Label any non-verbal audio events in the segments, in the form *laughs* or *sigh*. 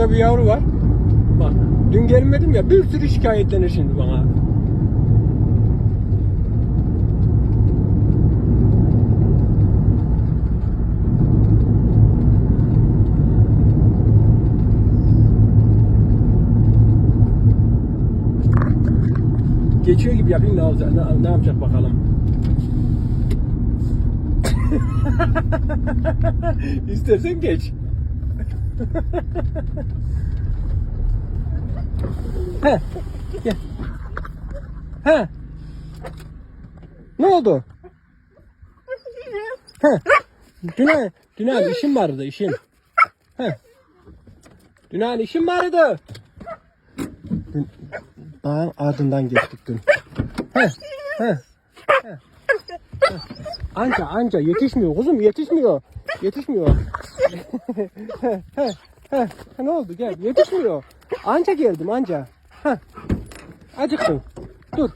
Şurada bir yavru var. Bak dün gelmedim ya bir sürü şikayetlenir şimdi bana. Geçiyor gibi yapayım ne olacak? Ne, ne yapacak bakalım. *laughs* İstersen geç. He. Gel. He. Ne oldu? He. Düne, düne işim vardı işim. He. Düne işim vardı. Dün, dağın ardından geçtik dün. He. He. He. Anca anca yetişmiyor kuzum yetişmiyor. Yetişmiyor. Ne oldu gel yetişmiyor. Anca geldim anca. Heh. Acıktın. Dur.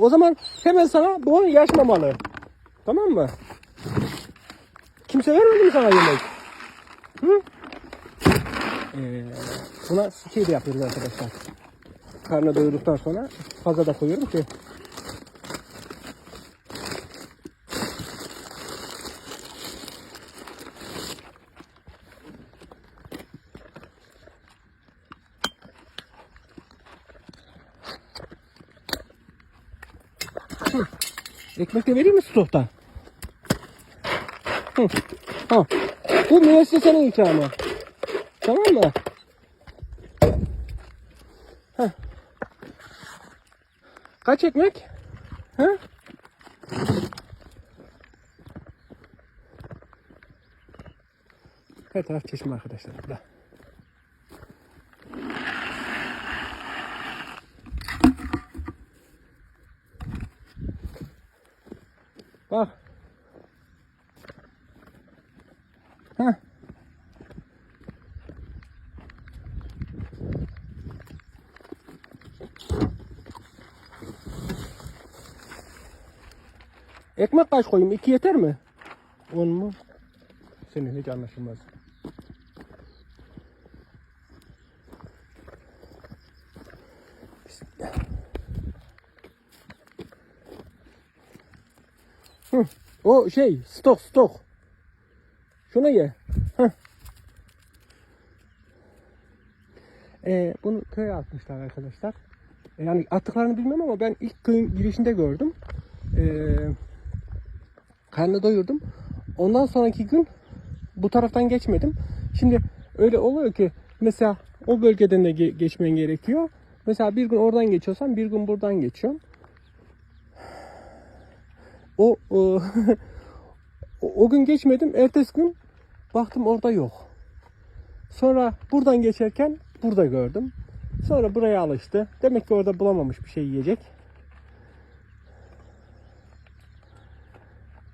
O zaman hemen sana bu yaş mamalı. Tamam mı? Kimse vermedi mi sana yemek? Hı? Ee, buna şey de yapıyoruz arkadaşlar. Karnı doyurduktan sonra fazla da koyuyorum ki Ekmek de vereyim mi stoktan? Hı. Ha. Bu müessesenin ikramı. Tamam mı? Heh. Kaç ekmek? Ha? Her taraf çeşme arkadaşlar burada. Bak. Heh. Ekmek kaç koyayım? İki yeter mi? On mu? Senin hiç anlaşılmaz. Hı. O şey stok stok. Şunu ye. Ee, bunu köye atmışlar arkadaşlar. E, Yani attıklarını bilmem ama ben ilk köyün girişinde gördüm. Ee, karnı doyurdum. Ondan sonraki gün bu taraftan geçmedim. Şimdi öyle oluyor ki mesela o bölgeden de ge- geçmen gerekiyor. Mesela bir gün oradan geçiyorsan bir gün buradan geçiyorsun. O, o, *laughs* o, o gün geçmedim. Ertesi gün baktım orada yok. Sonra buradan geçerken burada gördüm. Sonra buraya alıştı. Demek ki orada bulamamış bir şey yiyecek.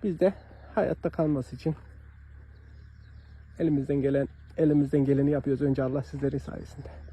Biz de hayatta kalması için elimizden gelen elimizden geleni yapıyoruz. Önce Allah sizlerin sayesinde.